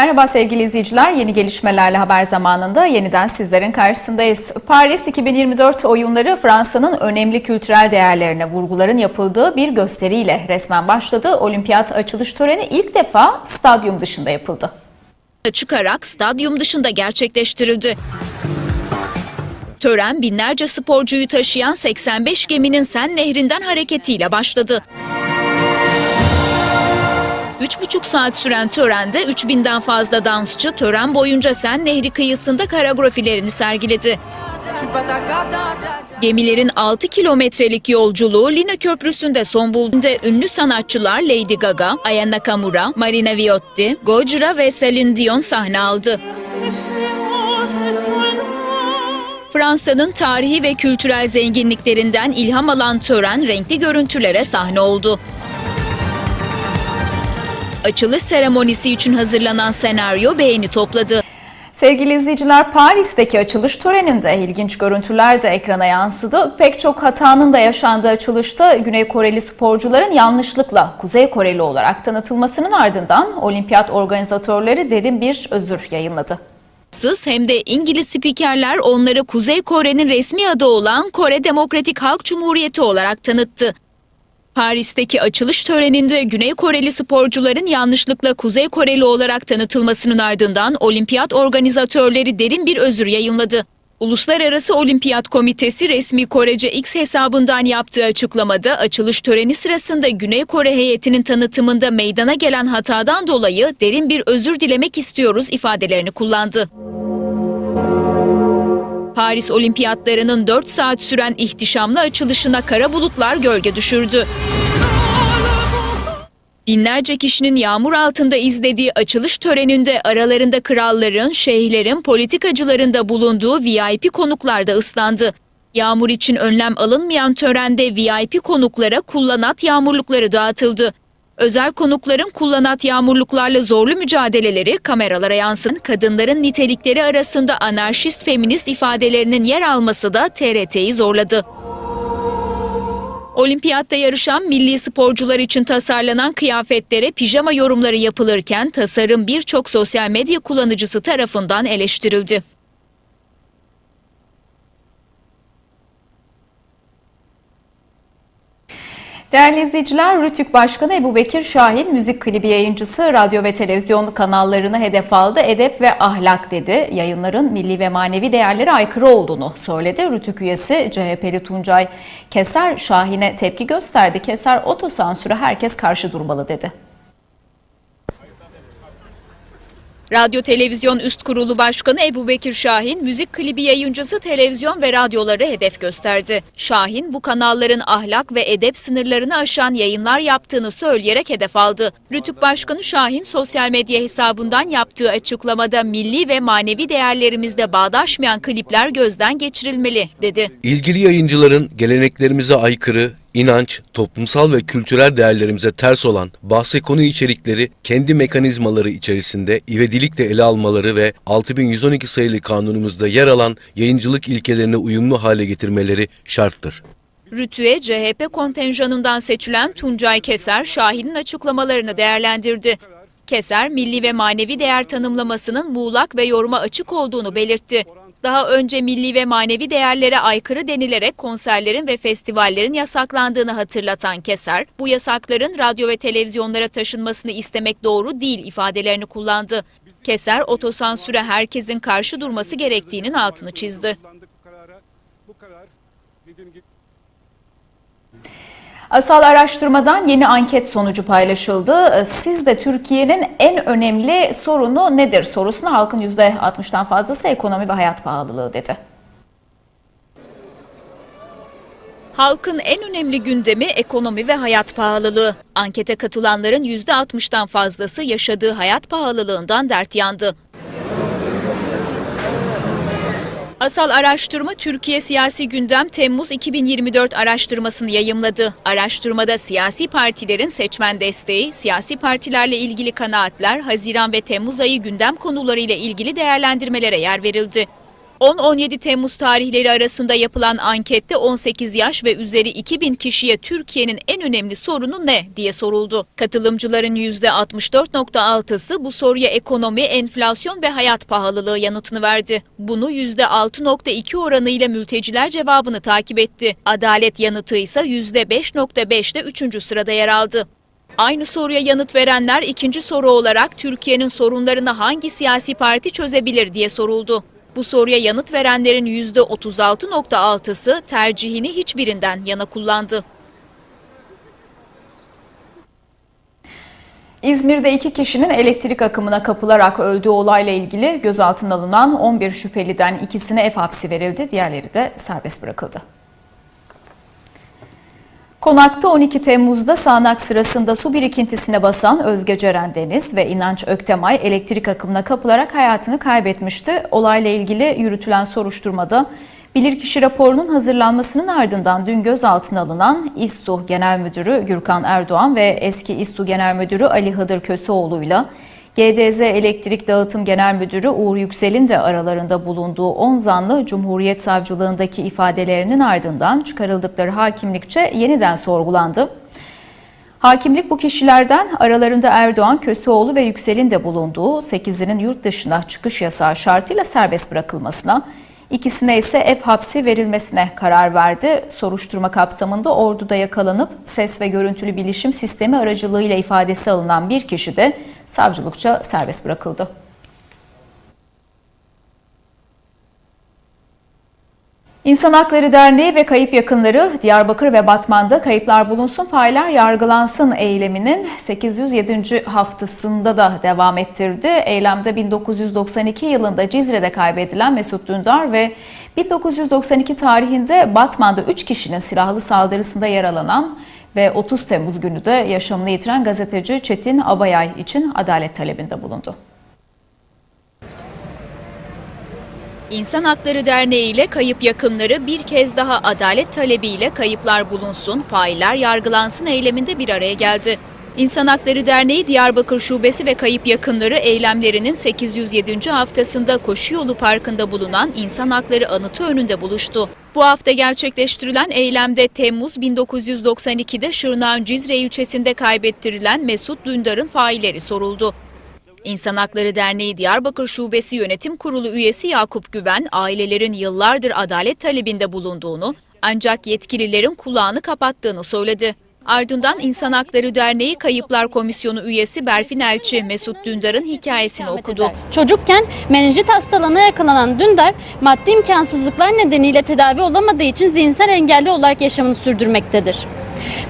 Merhaba sevgili izleyiciler. Yeni gelişmelerle haber zamanında yeniden sizlerin karşısındayız. Paris 2024 oyunları Fransa'nın önemli kültürel değerlerine vurguların yapıldığı bir gösteriyle resmen başladı. Olimpiyat açılış töreni ilk defa stadyum dışında yapıldı. çıkarak stadyum dışında gerçekleştirildi. Tören binlerce sporcuyu taşıyan 85 geminin Sen Nehri'nden hareketiyle başladı. 3,5 saat süren törende 3000'den fazla dansçı tören boyunca Sen Nehri kıyısında koreografilerini sergiledi. Gemilerin 6 kilometrelik yolculuğu Lina Köprüsü'nde son bulduğunda ünlü sanatçılar Lady Gaga, Aya Nakamura, Marina Viotti, Gojira ve Celine Dion sahne aldı. Fransa'nın tarihi ve kültürel zenginliklerinden ilham alan tören renkli görüntülere sahne oldu. Açılış seremonisi için hazırlanan senaryo beğeni topladı. Sevgili izleyiciler Paris'teki açılış töreninde ilginç görüntüler de ekrana yansıdı. Pek çok hatanın da yaşandığı açılışta Güney Koreli sporcuların yanlışlıkla Kuzey Koreli olarak tanıtılmasının ardından olimpiyat organizatörleri derin bir özür yayınladı. Sız hem de İngiliz spikerler onları Kuzey Kore'nin resmi adı olan Kore Demokratik Halk Cumhuriyeti olarak tanıttı. Paris'teki açılış töreninde Güney Koreli sporcuların yanlışlıkla Kuzey Koreli olarak tanıtılmasının ardından olimpiyat organizatörleri derin bir özür yayınladı. Uluslararası Olimpiyat Komitesi resmi Korece X hesabından yaptığı açıklamada açılış töreni sırasında Güney Kore heyetinin tanıtımında meydana gelen hatadan dolayı derin bir özür dilemek istiyoruz ifadelerini kullandı. Paris Olimpiyatlarının 4 saat süren ihtişamlı açılışına kara bulutlar gölge düşürdü. Binlerce kişinin yağmur altında izlediği açılış töreninde aralarında kralların, şeyhlerin, politikacıların da bulunduğu VIP konuklar da ıslandı. Yağmur için önlem alınmayan törende VIP konuklara kullanat yağmurlukları dağıtıldı. Özel konukların kullanat yağmurluklarla zorlu mücadeleleri kameralara yansın. Kadınların nitelikleri arasında anarşist feminist ifadelerinin yer alması da TRT'yi zorladı. Olimpiyatta yarışan milli sporcular için tasarlanan kıyafetlere pijama yorumları yapılırken tasarım birçok sosyal medya kullanıcısı tarafından eleştirildi. Değerli izleyiciler, Rütük Başkanı Ebu Bekir Şahin, müzik klibi yayıncısı, radyo ve televizyon kanallarını hedef aldı. Edep ve ahlak dedi. Yayınların milli ve manevi değerlere aykırı olduğunu söyledi. Rütük üyesi CHP'li Tuncay Keser, Şahin'e tepki gösterdi. Keser, otosansüre herkes karşı durmalı dedi. Radyo Televizyon Üst Kurulu Başkanı Ebu Bekir Şahin, müzik klibi yayıncısı televizyon ve radyoları hedef gösterdi. Şahin, bu kanalların ahlak ve edep sınırlarını aşan yayınlar yaptığını söyleyerek hedef aldı. Rütük Başkanı Şahin, sosyal medya hesabından yaptığı açıklamada milli ve manevi değerlerimizde bağdaşmayan klipler gözden geçirilmeli, dedi. İlgili yayıncıların geleneklerimize aykırı, inanç, toplumsal ve kültürel değerlerimize ters olan bahse konu içerikleri kendi mekanizmaları içerisinde ivedilikle ele almaları ve 6112 sayılı kanunumuzda yer alan yayıncılık ilkelerine uyumlu hale getirmeleri şarttır. Rütü'ye CHP kontenjanından seçilen Tuncay Keser, Şahin'in açıklamalarını değerlendirdi. Keser, milli ve manevi değer tanımlamasının muğlak ve yoruma açık olduğunu belirtti. Daha önce milli ve manevi değerlere aykırı denilerek konserlerin ve festivallerin yasaklandığını hatırlatan Keser, bu yasakların radyo ve televizyonlara taşınmasını istemek doğru değil ifadelerini kullandı. Keser, otosansüre herkesin karşı durması gerektiğinin altını çizdi. Asal araştırmadan yeni anket sonucu paylaşıldı. Siz de Türkiye'nin en önemli sorunu nedir sorusuna halkın %60'dan fazlası ekonomi ve hayat pahalılığı dedi. Halkın en önemli gündemi ekonomi ve hayat pahalılığı. Ankete katılanların %60'dan fazlası yaşadığı hayat pahalılığından dert yandı. Asal Araştırma Türkiye Siyasi Gündem Temmuz 2024 araştırmasını yayımladı. Araştırmada siyasi partilerin seçmen desteği, siyasi partilerle ilgili kanaatler, Haziran ve Temmuz ayı gündem konularıyla ilgili değerlendirmelere yer verildi. 10-17 Temmuz tarihleri arasında yapılan ankette 18 yaş ve üzeri 2000 kişiye Türkiye'nin en önemli sorunu ne diye soruldu. Katılımcıların %64.6'sı bu soruya ekonomi, enflasyon ve hayat pahalılığı yanıtını verdi. Bunu %6.2 oranıyla mülteciler cevabını takip etti. Adalet yanıtı ise %5.5 ile 3. sırada yer aldı. Aynı soruya yanıt verenler ikinci soru olarak Türkiye'nin sorunlarını hangi siyasi parti çözebilir diye soruldu. Bu soruya yanıt verenlerin %36.6'sı tercihini hiçbirinden yana kullandı. İzmir'de iki kişinin elektrik akımına kapılarak öldüğü olayla ilgili gözaltına alınan 11 şüpheliden ikisine ev hapsi verildi, diğerleri de serbest bırakıldı. Konakta 12 Temmuz'da sağanak sırasında su birikintisine basan Özge Ceren Deniz ve İnanç Öktemay elektrik akımına kapılarak hayatını kaybetmişti. Olayla ilgili yürütülen soruşturmada bilirkişi raporunun hazırlanmasının ardından dün gözaltına alınan İSSU Genel Müdürü Gürkan Erdoğan ve eski İSSU Genel Müdürü Ali Hıdır Köseoğlu'yla GDZ Elektrik Dağıtım Genel Müdürü Uğur Yüksel'in de aralarında bulunduğu 10 zanlı Cumhuriyet Savcılığındaki ifadelerinin ardından çıkarıldıkları hakimlikçe yeniden sorgulandı. Hakimlik bu kişilerden aralarında Erdoğan, Köseoğlu ve Yüksel'in de bulunduğu 8'inin yurt dışına çıkış yasağı şartıyla serbest bırakılmasına, ikisine ise ev hapsi verilmesine karar verdi. Soruşturma kapsamında orduda yakalanıp ses ve görüntülü bilişim sistemi aracılığıyla ifadesi alınan bir kişi de savcılıkça serbest bırakıldı. İnsan Hakları Derneği ve kayıp yakınları Diyarbakır ve Batman'da kayıplar bulunsun, failler yargılansın eyleminin 807. haftasında da devam ettirdi. Eylemde 1992 yılında Cizre'de kaybedilen Mesut Dündar ve 1992 tarihinde Batman'da 3 kişinin silahlı saldırısında yaralanan ve 30 Temmuz günü de yaşamını yitiren gazeteci Çetin Abayay için adalet talebinde bulundu. İnsan Hakları Derneği ile kayıp yakınları bir kez daha adalet talebiyle kayıplar bulunsun, failler yargılansın eyleminde bir araya geldi. İnsan Hakları Derneği Diyarbakır Şubesi ve kayıp yakınları eylemlerinin 807. haftasında Koşu Yolu Parkı'nda bulunan İnsan Hakları Anıtı önünde buluştu. Bu hafta gerçekleştirilen eylemde Temmuz 1992'de Şırnak'ın Cizre ilçesinde kaybettirilen Mesut Dündar'ın failleri soruldu. İnsan Hakları Derneği Diyarbakır Şubesi Yönetim Kurulu üyesi Yakup Güven, ailelerin yıllardır adalet talebinde bulunduğunu ancak yetkililerin kulağını kapattığını söyledi. Ardından İnsan Hakları Derneği Kayıplar Komisyonu üyesi Berfin Elçi, Mesut Dündar'ın hikayesini okudu. Çocukken menenjit hastalığına yakalanan Dündar, maddi imkansızlıklar nedeniyle tedavi olamadığı için zihinsel engelli olarak yaşamını sürdürmektedir.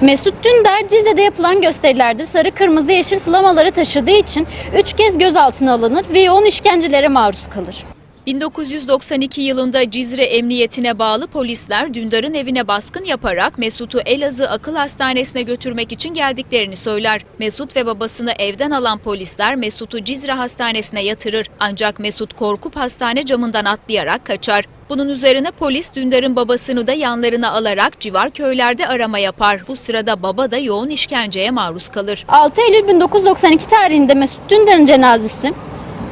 Mesut Dündar, Cizre'de yapılan gösterilerde sarı, kırmızı, yeşil flamaları taşıdığı için 3 kez gözaltına alınır ve yoğun işkencelere maruz kalır. 1992 yılında Cizre Emniyetine bağlı polisler Dündar'ın evine baskın yaparak Mesut'u Elazığ Akıl Hastanesi'ne götürmek için geldiklerini söyler. Mesut ve babasını evden alan polisler Mesut'u Cizre Hastanesi'ne yatırır. Ancak Mesut korkup hastane camından atlayarak kaçar. Bunun üzerine polis Dündar'ın babasını da yanlarına alarak civar köylerde arama yapar. Bu sırada baba da yoğun işkenceye maruz kalır. 6 Eylül 1992 tarihinde Mesut Dündar'ın cenazesi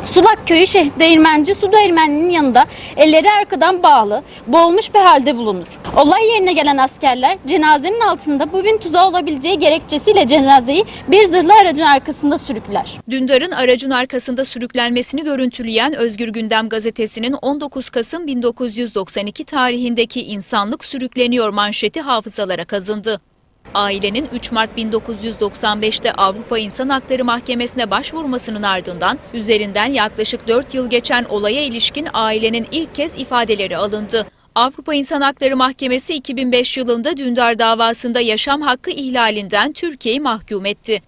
Sulak Köyü Şeh Değirmenci Su Değirmenli'nin yanında elleri arkadan bağlı, boğulmuş bir halde bulunur. Olay yerine gelen askerler cenazenin altında bobin tuzağı olabileceği gerekçesiyle cenazeyi bir zırhlı aracın arkasında sürükler. Dündar'ın aracın arkasında sürüklenmesini görüntüleyen Özgür Gündem gazetesinin 19 Kasım 1992 tarihindeki insanlık sürükleniyor manşeti hafızalara kazındı. Ailenin 3 Mart 1995'te Avrupa İnsan Hakları Mahkemesi'ne başvurmasının ardından üzerinden yaklaşık 4 yıl geçen olaya ilişkin ailenin ilk kez ifadeleri alındı. Avrupa İnsan Hakları Mahkemesi 2005 yılında Dündar davasında yaşam hakkı ihlalinden Türkiye'yi mahkum etti.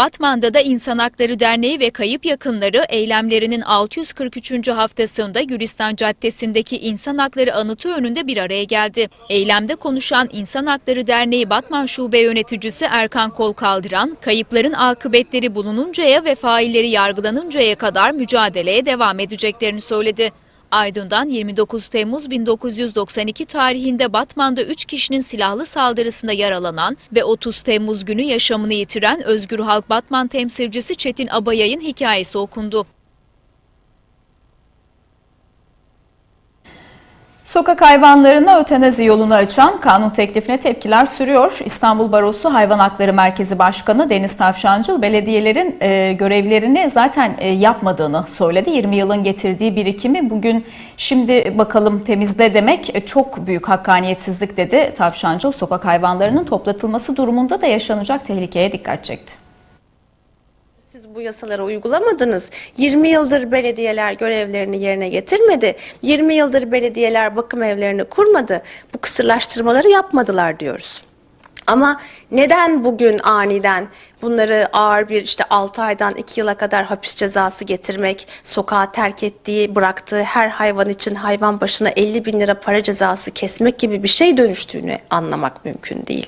Batman'da da İnsan Hakları Derneği ve kayıp yakınları eylemlerinin 643. haftasında Gülistan Caddesi'ndeki İnsan Hakları Anıtı önünde bir araya geldi. Eylemde konuşan İnsan Hakları Derneği Batman Şube Yöneticisi Erkan Kol Kaldıran, kayıpların akıbetleri bulununcaya ve failleri yargılanıncaya kadar mücadeleye devam edeceklerini söyledi. Ardından 29 Temmuz 1992 tarihinde Batman'da 3 kişinin silahlı saldırısında yaralanan ve 30 Temmuz günü yaşamını yitiren Özgür Halk Batman temsilcisi Çetin Abayay'ın hikayesi okundu. Sokak hayvanlarına ötenazi yolunu açan kanun teklifine tepkiler sürüyor. İstanbul Barosu Hayvan Hakları Merkezi Başkanı Deniz Tavşancıl belediyelerin e, görevlerini zaten e, yapmadığını söyledi. 20 yılın getirdiği birikimi bugün şimdi bakalım temizle demek e, çok büyük hakkaniyetsizlik dedi. Tavşancıl sokak hayvanlarının toplatılması durumunda da yaşanacak tehlikeye dikkat çekti. Siz bu yasaları uygulamadınız. 20 yıldır belediyeler görevlerini yerine getirmedi. 20 yıldır belediyeler bakım evlerini kurmadı. Bu kısırlaştırmaları yapmadılar diyoruz. Ama neden bugün aniden bunları ağır bir işte 6 aydan 2 yıla kadar hapis cezası getirmek, sokağa terk ettiği, bıraktığı her hayvan için hayvan başına 50 bin lira para cezası kesmek gibi bir şey dönüştüğünü anlamak mümkün değil.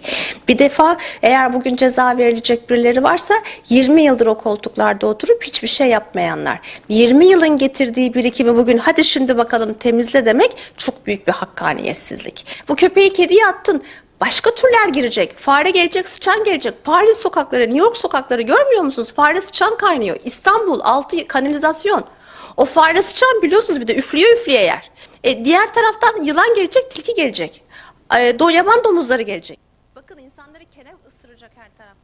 Bir defa eğer bugün ceza verilecek birileri varsa 20 yıldır o koltuklarda oturup hiçbir şey yapmayanlar. 20 yılın getirdiği birikimi bugün hadi şimdi bakalım temizle demek çok büyük bir hakkaniyetsizlik. Bu köpeği kediye attın. Başka türler girecek. Fare gelecek, sıçan gelecek. Paris sokakları, New York sokakları görmüyor musunuz? Fare sıçan kaynıyor. İstanbul altı kanalizasyon. O fare sıçan biliyorsunuz bir de üflüyor üflüyor yer. E, diğer taraftan yılan gelecek, tilki gelecek. E, do yaban domuzları gelecek. Bakın insanları kerev ısıracak her taraflarını.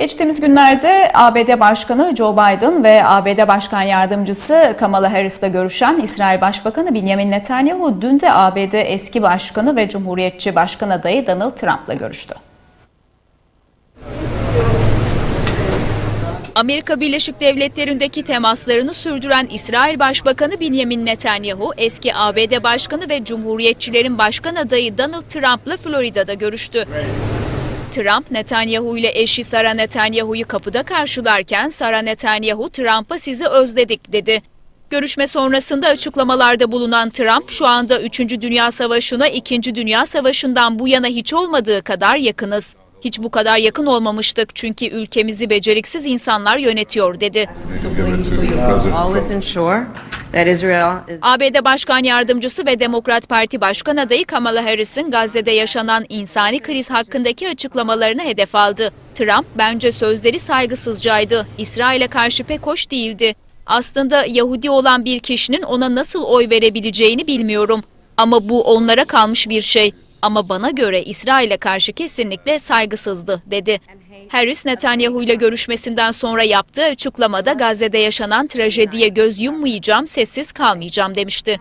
Geçtiğimiz günlerde ABD Başkanı Joe Biden ve ABD Başkan Yardımcısı Kamala Harris'le görüşen İsrail Başbakanı Benjamin Netanyahu dün de ABD eski başkanı ve Cumhuriyetçi Başkan adayı Donald Trump'la görüştü. Amerika Birleşik Devletleri'ndeki temaslarını sürdüren İsrail Başbakanı Benjamin Netanyahu, eski ABD Başkanı ve Cumhuriyetçilerin Başkan adayı Donald Trump'la Florida'da görüştü. Trump, Netanyahu ile eşi Sara Netanyahu'yu kapıda karşılarken Sara Netanyahu, Trump'a sizi özledik dedi. Görüşme sonrasında açıklamalarda bulunan Trump, şu anda 3. Dünya Savaşı'na 2. Dünya Savaşı'ndan bu yana hiç olmadığı kadar yakınız. Hiç bu kadar yakın olmamıştık çünkü ülkemizi beceriksiz insanlar yönetiyor dedi. ABD Başkan Yardımcısı ve Demokrat Parti Başkan adayı Kamala Harris'in Gazze'de yaşanan insani kriz hakkındaki açıklamalarını hedef aldı. Trump bence sözleri saygısızcaydı. İsrail'e karşı pek hoş değildi. Aslında Yahudi olan bir kişinin ona nasıl oy verebileceğini bilmiyorum. Ama bu onlara kalmış bir şey. Ama bana göre İsrail'e karşı kesinlikle saygısızdı dedi. Harris Netanyahu ile görüşmesinden sonra yaptığı açıklamada Gazze'de yaşanan trajediye göz yummayacağım, sessiz kalmayacağım demişti.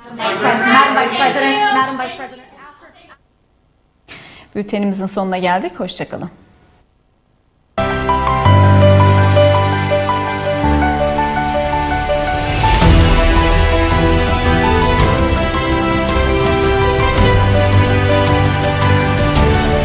Bültenimizin sonuna geldik. Hoşçakalın.